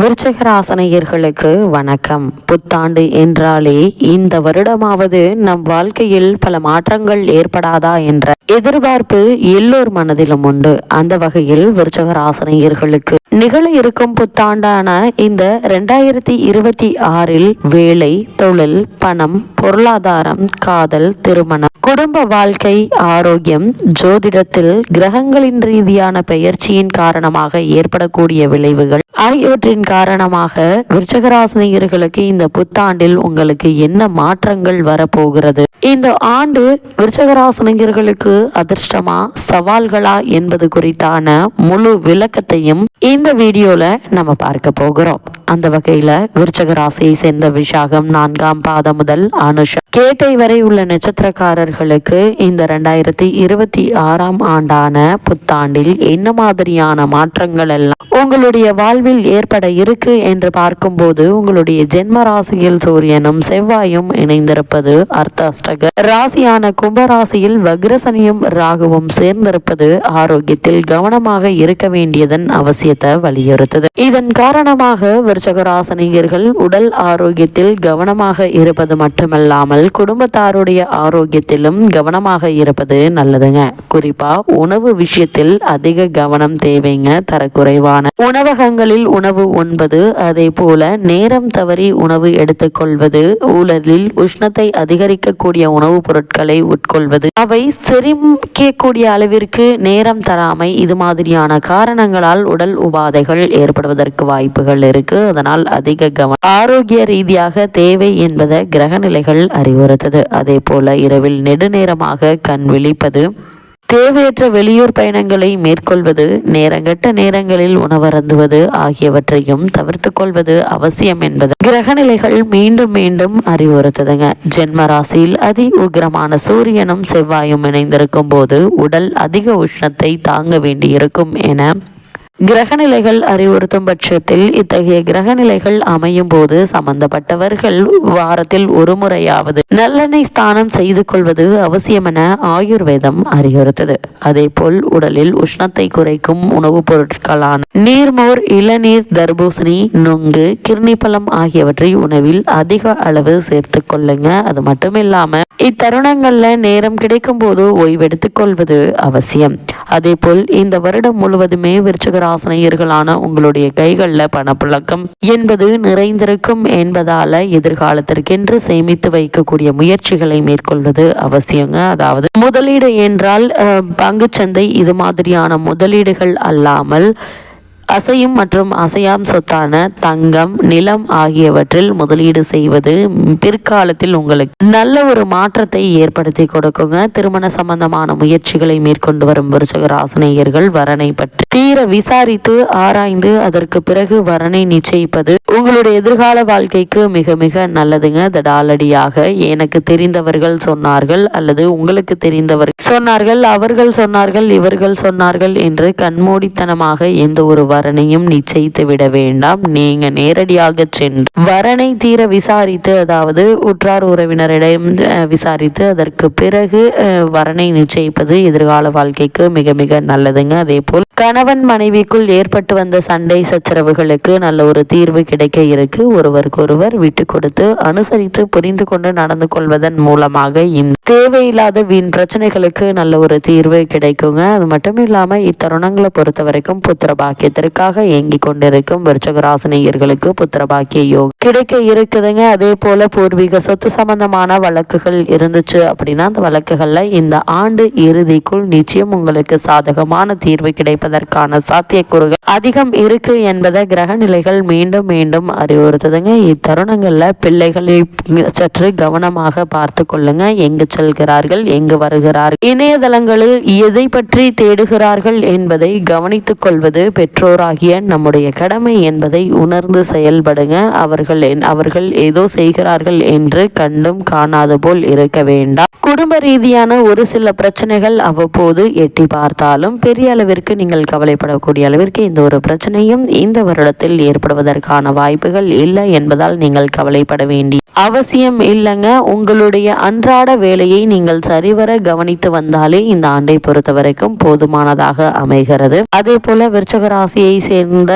விருச்சகராசனையர்களுக்கு வணக்கம். புத்தாண்டு என்றாலே இந்த வருடமாவது நம் வாழ்க்கையில் பல மாற்றங்கள் ஏற்படாதா என்ற எதிர்பார்ப்பு எல்லோர் மனதிலும் உண்டு. அந்த வகையில் விருச்சகராசனையர்களுக்கு நிகழ இருக்கும் புத்தாண்டான இந்த ரெண்டாயிரத்தி இருபத்தி ஆறில் வேலை தொழில் பணம் பொருளாதாரம் காதல் திருமணம் குடும்ப வாழ்க்கை ஆரோக்கியம் ஜோதிடத்தில் கிரகங்களின் ரீதியான பெயர்ச்சியின் காரணமாக ஏற்படக்கூடிய விளைவுகள் ஆகியவற்றின் காரணமாக விருச்சகராசினியர்களுக்கு இந்த புத்தாண்டில் உங்களுக்கு என்ன மாற்றங்கள் வரப்போகிறது? இந்த ஆண்டு விருச்சகராசினியர்களுக்கு அதிர்ஷ்டமா சவால்களா என்பது குறித்தான முழு விளக்கத்தையும் இந்த வீடியோல நம்ம பார்க்க போகிறோம். அந்த வகையில விருச்சக ராசியை சேர்ந்த விஷாகம் நான்காம் பாதம் முதல் அனுஷம் கேட்டை வரை உள்ள நட்சத்திரக்காரர்களுக்கு இந்த ரெண்டாயிரத்தி இருபத்தி ஆறாம் ஆண்டான புத்தாண்டில் என்ன மாதிரியான மாற்றங்கள் எல்லாம் உங்களுடைய வாழ்வில் ஏற்பட இருக்கு என்று பார்க்கும்போது உங்களுடைய ஜென்ம ராசியில் சூரியனும் செவ்வாயும் இணைந்திருப்பது அர்த்தாஷ்டக. ராசியான கும்பராசியில் வக்ரசனியும் ராகுவும் சேர்ந்திருப்பது ஆரோக்கியத்தில் கவனமாக இருக்க வேண்டியதன் அவசியத்தை வலியுறுத்தது. இதன் காரணமாக விருச்சகராசனியர்கள் உடல் ஆரோக்கியத்தில் கவனமாக இருப்பது மட்டுமல்லாமல் குடும்பத்தாருடைய ஆரோக்கியத்திலும் கவனமாக இருப்பது நல்லதுங்க. குறிப்பா உணவு விஷயத்தில் அதிக கவனம் தேவைங்க தரக்குறைவான உணவகங்களில் உணவு உண்பது அதே போல நேரம் தவறி உணவு எடுத்துக்கொள்வது ஊழலில் உஷ்ணத்தை அதிகரிக்கக்கூடிய உணவுப் பொருட்களை உட்கொள்வது. அவை செரிக்கக்கூடிய அளவிற்கு நேரம் தராமை இது மாதிரியான காரணங்களால் உடல் உபாதைகள் ஏற்படுவதற்கு வாய்ப்புகள் இருக்கு. அதனால் அதிக கவனம். ஆரோக்கிய ரீதியாக தேவை என்பதை கிரக நிலைகள் அறிவுறுத்தது. அதே போல இரவில் நெடுநேரமாக கண் விழிப்பது. தேவையற்ற வெளியூர் பயணங்களை மேற்கொள்வது நேரங்கட்ட நேரங்களில் உணவருந்துவது ஆகியவற்றையும் தவிர்த்து கொள்வது அவசியம் என்பது. கிரகநிலைகள் மீண்டும் மீண்டும் அறிவுறுத்துதுங்க. ஜென்ம ராசியில் அதி உக்ரமான சூரியனும் செவ்வாயும் இணைந்திருக்கும் போது உடல் அதிக உஷ்ணத்தை தாங்க வேண்டியிருக்கும் என கிரகநிலைகள் அறிவுறுத்தும் பட்சத்தில் இத்தகைய கிரகநிலைகள் அமையும் போது சம்பந்தப்பட்டவர்கள் வாரத்தில் ஒரு முறையாவது நல்லெண்ணெய் ஸ்தானம் செய்து கொள்வது அவசியம் என ஆயுர்வேதம் அறிவுறுத்தது. அதே போல் உடலில் உஷ்ணத்தை குறைக்கும் உணவுப் பொருட்களான நீர்மோர் இளநீர் தர்பூசணி நுங்கு கிர்ணிப்பழம் ஆகியவற்றை உணவில் அதிக அளவு சேர்த்து கொள்ளுங்க. அது மட்டும் இல்லாம இத்தருணங்கள்ல நேரம் கிடைக்கும் போது ஓய்வெடுத்துக் கொள்வது அவசியம். அதே போல் இந்த வருடம் முழுவதுமே விருச்சகரா ராசனையர்களான உங்களுடைய கைகளில் பணப்புழக்கம் என்பது நிறைந்திருக்கும் என்பதால எதிர்காலத்திற்கென்று சேமித்து வைக்கக்கூடிய முயற்சிகளை மேற்கொள்வது அவசியங்க. அதாவது முதலீடு என்றால் பங்குச்சந்தை இது மாதிரியான முதலீடுகள் அல்லாமல் அசையும் மற்றும் அசையாம் சொத்தான தங்கம் நிலம் ஆகியவற்றில் முதலீடு செய்வது பிற்காலத்தில் உங்களுக்கு நல்ல ஒரு மாற்றத்தை ஏற்படுத்தி கொடுக்குங்க. திருமண சம்பந்தமான முயற்சிகளை மேற்கொண்டு வரும் விருச்சக ராசனேயர்கள் வரனை பற்றி தீர விசாரித்து ஆராய்ந்து அதற்கு பிறகு வரனை நிச்சயிப்பது உங்களுடைய எதிர்கால வாழ்க்கைக்கு மிக மிக நல்லதுங்க. தடாலடியாக எனக்கு தெரிந்தவர்கள் சொன்னார்கள் அல்லது உங்களுக்கு தெரிந்தவர் சொன்னார்கள் அவர்கள் சொன்னார்கள் இவர்கள் சொன்னார்கள் என்று கண்மூடித்தனமாக எந்த ஒரு வரனையும் நிச்சயித்து விட வேண்டாம். நீங்க நேரடியாக சென்று வரனை தீர விசாரித்து அதாவது உற்றார் உறவினரிடம் விசாரித்து அதற்கு பிறகு வரனை நிச்சயிப்பது எதிர்கால வாழ்க்கைக்கு மிக மிக நல்லதுங்க. அதே போல் கணவன் மனைவிக்குள் ஏற்பட்டு வந்த சண்டை சச்சரவுகளுக்கு நல்ல ஒரு தீர்வு கிடைக்க இருக்கு. ஒருவருக்கொருவர் விட்டு கொடுத்து அனுசரித்து புரிந்து கொண்டு நடந்து கொள்வதன் மூலமாக இந்த தேவையில்லாத வீண் பிரச்சனைகளுக்கு நல்ல ஒரு தீர்வு கிடைக்குங்க. அது மட்டும் இல்லாம இத்தருணங்களை பொறுத்த வரைக்கும் புத்திர பாக்கியத்திற்கு அதற்காக ஏங்கி கொண்டிருக்கும் விருச்சகராசினியர்களுக்கு புத்திரபாக்கிய யோகம் கிடைக்க இருக்குதுங்க. அதே போல பூர்வீக சொத்து சம்பந்தமான வழக்குகள் இருந்துச்சு அப்படின்னா அந்த வழக்குகள்ல இந்த ஆண்டு இறுதிக்குள் நிச்சயம் உங்களுக்கு சாதகமான தீர்வு கிடைப்பதற்கான சாத்தியக்கூறுகள் அதிகம் இருக்கு என்பதை கிரக நிலைகள் மீண்டும் மீண்டும் அறிவுறுத்துதுங்க. இத்தருணங்கள்ல பிள்ளைகளை சற்று கவனமாக பார்த்து கொள்ளுங்க. எங்கு செல்கிறார்கள் எங்கு வருகிறார்கள் இணையதளங்களில் எதை பற்றி தேடுகிறார்கள் என்பதை கவனித்துக் கொள்வது பெற்றோர் பெற்றோராகிய நம்முடைய கடமை என்பதை உணர்ந்து செயல்படுங்க. அவர்கள் அவர்கள் ஏதோ செய்கிறார்கள் என்று கண்டும் காணாத போல் இருக்க வேண்டாம். குடும்ப ரீதியான ஒரு சில பிரச்சனைகள் அவ்வப்போது எட்டி பார்த்தாலும் பெரிய அளவிற்கு நீங்கள் கவலைப்படக்கூடிய அளவிற்கு இந்த ஒரு பிரச்சனையும் இந்த வருடத்தில் ஏற்படுவதற்கான வாய்ப்புகள் இல்லை என்பதால் நீங்கள் கவலைப்பட வேண்டி அவசியம் இல்லைங்க. உங்களுடைய அன்றாட வேலையை நீங்கள் சரிவர கவனித்து வந்தாலே இந்த ஆண்டை பொறுத்தவரைக்கும் போதுமானதாக அமைகிறது. அதே போல விருச்சக ராசி சேர்ந்த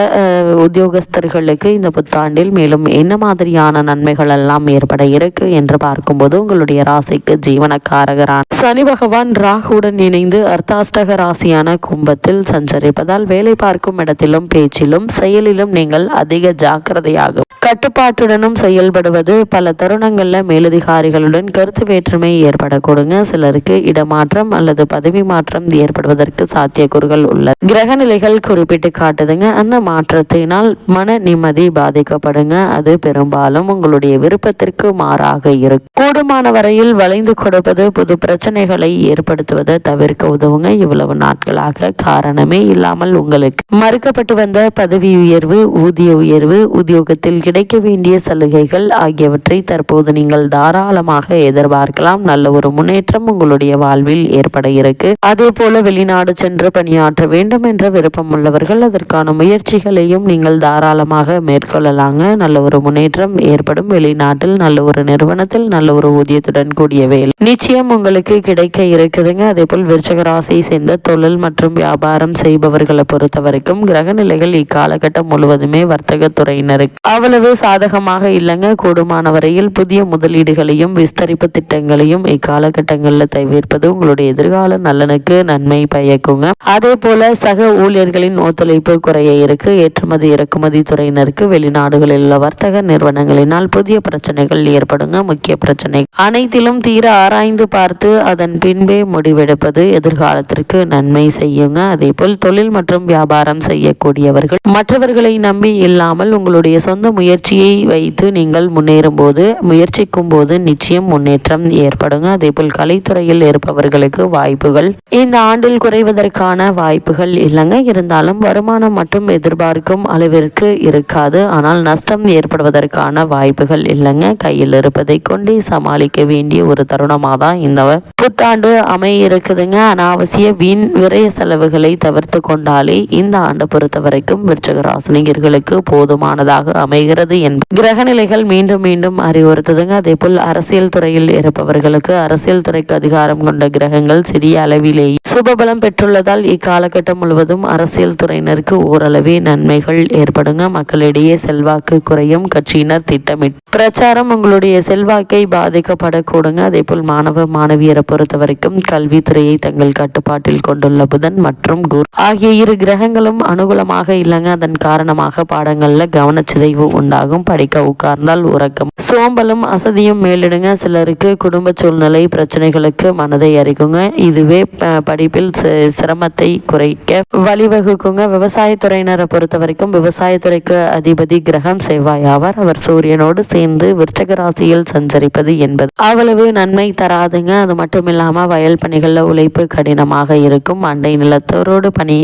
உத்தியோகஸ்தர்களுக்கு இந்த புத்தாண்டில் மேலும் என்ன மாதிரியான நன்மைகள் எல்லாம் ஏற்பட இருக்கு என்று பார்க்கும்போது உங்களுடைய ராசிக்கு ஜீவனக்காரகரான சனி பகவான் ராகுடன் இணைந்து அர்த்தாஷ்டக ராசியான கும்பத்தில் சஞ்சரிப்பதால் வேலை பார்க்கும் இடத்திலும் பேச்சிலும் செயலிலும் நீங்கள் அதிக ஜாக்கிரதையாகும் கட்டுப்பாட்டுடனும் செயல்படுவது பல தருணங்கள்ல மேலதிகாரிகளுடன் கருத்து வேற்றுமை ஏற்படக்கூடுங்க சிலருக்கு இடமாற்றம் அல்லது பதவி மாற்றம் ஏற்படுவதற்கு சாத்தியக்கூறுகள் உள்ளது கிரக நிலைகள் குறிப்பிட்டு காட்டுதுங்க. அந்த மாற்றத்தினால் மன நிம்மதி பாதிக்கப்படுங்க. அது பெரும்பாலும் உங்களுடைய விருப்பத்திற்கு மாறாக இருக்கும் கூடுமான வரையில் வளைந்து கொடுப்பது புது பிரச்சனைகளை ஏற்படுத்துவதை தவிர்க்க உதவுங்க. இவ்வளவு நாட்களாக காரணமே இல்லாமல் உங்களுக்கு மறுக்கப்பட்டு வந்த பதவி உயர்வு ஊதிய உயர்வு உத்தியோகத்தில் கிடைக்க வேண்டிய சலுகைகள் ஆகியவற்றை தற்போது நீங்கள் தாராளமாக எதிர்பார்க்கலாம். நல்ல ஒரு முன்னேற்றம் உங்களுடைய வாழ்வில் ஏற்பட இருக்கு. அதே போல வெளிநாடு சென்று பணியாற்ற வேண்டும் என்ற விருப்பம் உள்ளவர்கள் அதற்கு அதற்கான முயற்சிகளையும் நீங்கள் தாராளமாக மேற்கொள்ளலாங்க. நல்ல ஒரு முன்னேற்றம் ஏற்படும். வெளிநாட்டில் நல்ல ஒரு நிறுவனத்தில் நல்ல ஒரு ஊதியத்துடன் கூடிய வேலை. நிச்சயம் உங்களுக்கு கிடைக்க இருக்குதுங்க. அதே போல் விருச்சகராசியை சேர்ந்த தொழில் மற்றும் வியாபாரம் செய்பவர்களை பொறுத்த வரைக்கும் கிரக நிலைகள் இக்காலகட்டம் முழுவதுமே வர்த்தக துறையினருக்கு அவ்வளவு சாதகமாக இல்லைங்க. கூடுமான வரையில் புதிய முதலீடுகளையும் விஸ்தரிப்பு திட்டங்களையும் இக்காலகட்டங்களில் தவிர்ப்பது உங்களுடைய எதிர்கால நலனுக்கு நன்மை பயக்குங்க. அதே போல சக ஊழியர்களின் ஒத்துழைப்பு குறைய இருக்கு ஏற்றுமதி இறக்குமதி துறையினருக்கு வெளிநாடுகளில் உள்ள வர்த்தக நிறுவனங்களினால் புதிய பிரச்சனைகள் ஏற்படுங்க முக்கிய பிரச்சனை. அனைத்திலும் தீர ஆராய்ந்து பார்த்து அதன் பின்பே முடிவெடுப்பது எதிர்காலத்திற்கு நன்மை செய்யுங்க. அதே போல் தொழில் மற்றும் வியாபாரம் செய்யக்கூடியவர்கள் மற்றவர்களை நம்பி இல்லாமல் உங்களுடைய சொந்த முயற்சியை வைத்து நீங்கள் முன்னேறும் போது முயற்சிக்கும் போது நிச்சயம் முன்னேற்றம் ஏற்படுங்க. அதே போல் கலைத்துறையில் இருப்பவர்களுக்கு வாய்ப்புகள் இந்த ஆண்டில் குறைவதற்கான வாய்ப்புகள் இல்லைங்க. இருந்தாலும் வருமானம் மட்டும் எதிர்பார்க்கும் அளவிற்கு இருக்காது. ஆனால் நஷ்டம் ஏற்படுவதற்கான வாய்ப்புகள் இல்லைங்க. கையில் இருப்பதை கொண்டே சமாளிக்க வேண்டிய ஒரு தருணமாக தான் இந்த புத்தாண்டு அமைய இருக்குதுங்க அனாவசிய வீண் விரய செலவுகளை தவிர்த்து கொண்டாலே இந்த ஆண்டு பொறுத்த வரைக்கும் விருச்சகராசினியர்களுக்கு போதுமானதாக அமைகிறது என்பது கிரகநிலைகள் மீண்டும் மீண்டும் அறிவுறுத்துதுங்க. அதே போல் அரசியல் துறையில் இருப்பவர்களுக்கு அரசியல் துறைக்கு அதிகாரம் கொண்ட கிரகங்கள் சிறிய அளவிலேயே சுபபலம் பெற்றுள்ளதால் இக்காலகட்டம் முழுவதும் அரசியல் துறையினருக்கு ஓரளவே நன்மைகள் ஏற்படுங்க. மக்களிடையே செல்வாக்கு குறையும். கட்சியினர் திட்டமிட்டு பிரச்சாரம் உங்களுடைய செல்வாக்கை பாதிக்கப்படக்கூடுங்க. அதே போல் மாணவ மாணவியரை பொறுத்த வரைக்கும் கல்வித்துறையை தங்கள் கட்டுப்பாட்டில் கொண்டுள்ள புதன் மற்றும் குரு. ஆகிய இரு கிரகங்களும் அனுகூலமாக இல்லைங்க. அதன் காரணமாக பாடங்கள்ல கவனச்சிதைவு உண்டாகும். படிக்க உட்கார்ந்தால் உறக்கம் சோம்பலும் அசதியும் மேலிடுங்க. சிலருக்கு குடும்ப சூழ்நிலை பிரச்சனைகளுக்கு மனதை அறிக்குங்க இதுவே படிப்பில் சிரமத்தை குறைக்க வழிவகுக்குங்க. விவசாய விவசாயத்துறையினரை பொறுத்த வரைக்கும் விவசாயத்துறைக்கு அதிபதி கிரகம் செவ்வாய் ஆவார். அவர் சூரியனோடு சேர்ந்து விருச்சக ராசியில் சஞ்சரிப்பது என்பது. அவ்வளவு நன்மை தராதுங்க. அது மட்டும் இல்லாம வயல் பணிகளில் உழைப்பு கடினமாக இருக்கும். அண்டை நிலத்தோரோடு பணி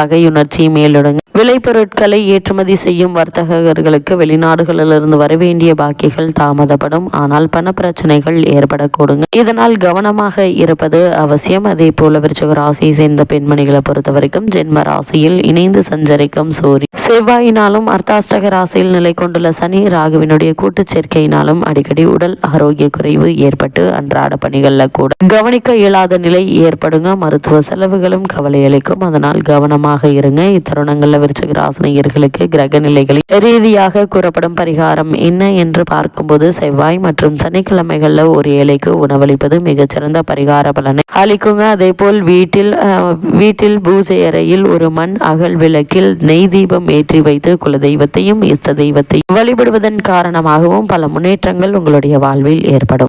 பகையுணர்ச்சி மேலிடுங்க. விளைபொருட்களை ஏற்றுமதி செய்யும் வர்த்தகர்களுக்கு வெளிநாடுகளிலிருந்து வரவேண்டிய பாக்கிகள் தாமதப்படும். ஆனால் பண பிரச்சனைகள் ஏற்படக்கூடுங்க. இதனால் கவனமாக இருப்பது அவசியம். அதே போல விருச்சக ராசியை சேர்ந்த பெண்மணிகளை பொறுத்த வரைக்கும் ஜென்ம ராசியில் இணைந்து சேர்ந்து சஞ்சரிக்கும் சூரியன் செவ்வாயினாலும் அர்த்தாஷ்டக ராசியில் நிலை கொண்டுள்ள சனி ராகுவினுடைய கூட்டு சேர்க்கையினாலும் அடிக்கடி உடல் ஆரோக்கிய குறைவு ஏற்பட்டு அன்றாட பணிகள்ல கூட. கவனிக்க இயலாத நிலை ஏற்படுங்க. மருத்துவ செலவுகளும் கவலை அளிக்கும். அதனால் கவனமாக இருங்க. இத்தருணங்கள்ல விருச்சக ராசினியர்களுக்கு கிரக நிலைகளில் ரீதியாக கூறப்படும் பரிகாரம் என்ன என்று பார்க்கும்போது செவ்வாய் மற்றும் சனிக்கிழமைகள்ல ஒரு ஏழைக்கு உணவளிப்பது மிகச்சிறந்த பரிகார பலனை அளிக்குங்க. அதே போல் வீட்டில் வீட்டில் பூஜை அறையில் ஒரு மண் அகல் விளக்கில் நெய் தீபம் ஏற்றி வைத்து குலதெய்வத்தையும் இஷ்ட தெய்வத்தையும் வழிபடுவதன் காரணமாகவும் பல முன்னேற்றங்கள் உங்களுடைய வாழ்வில் ஏற்படும்.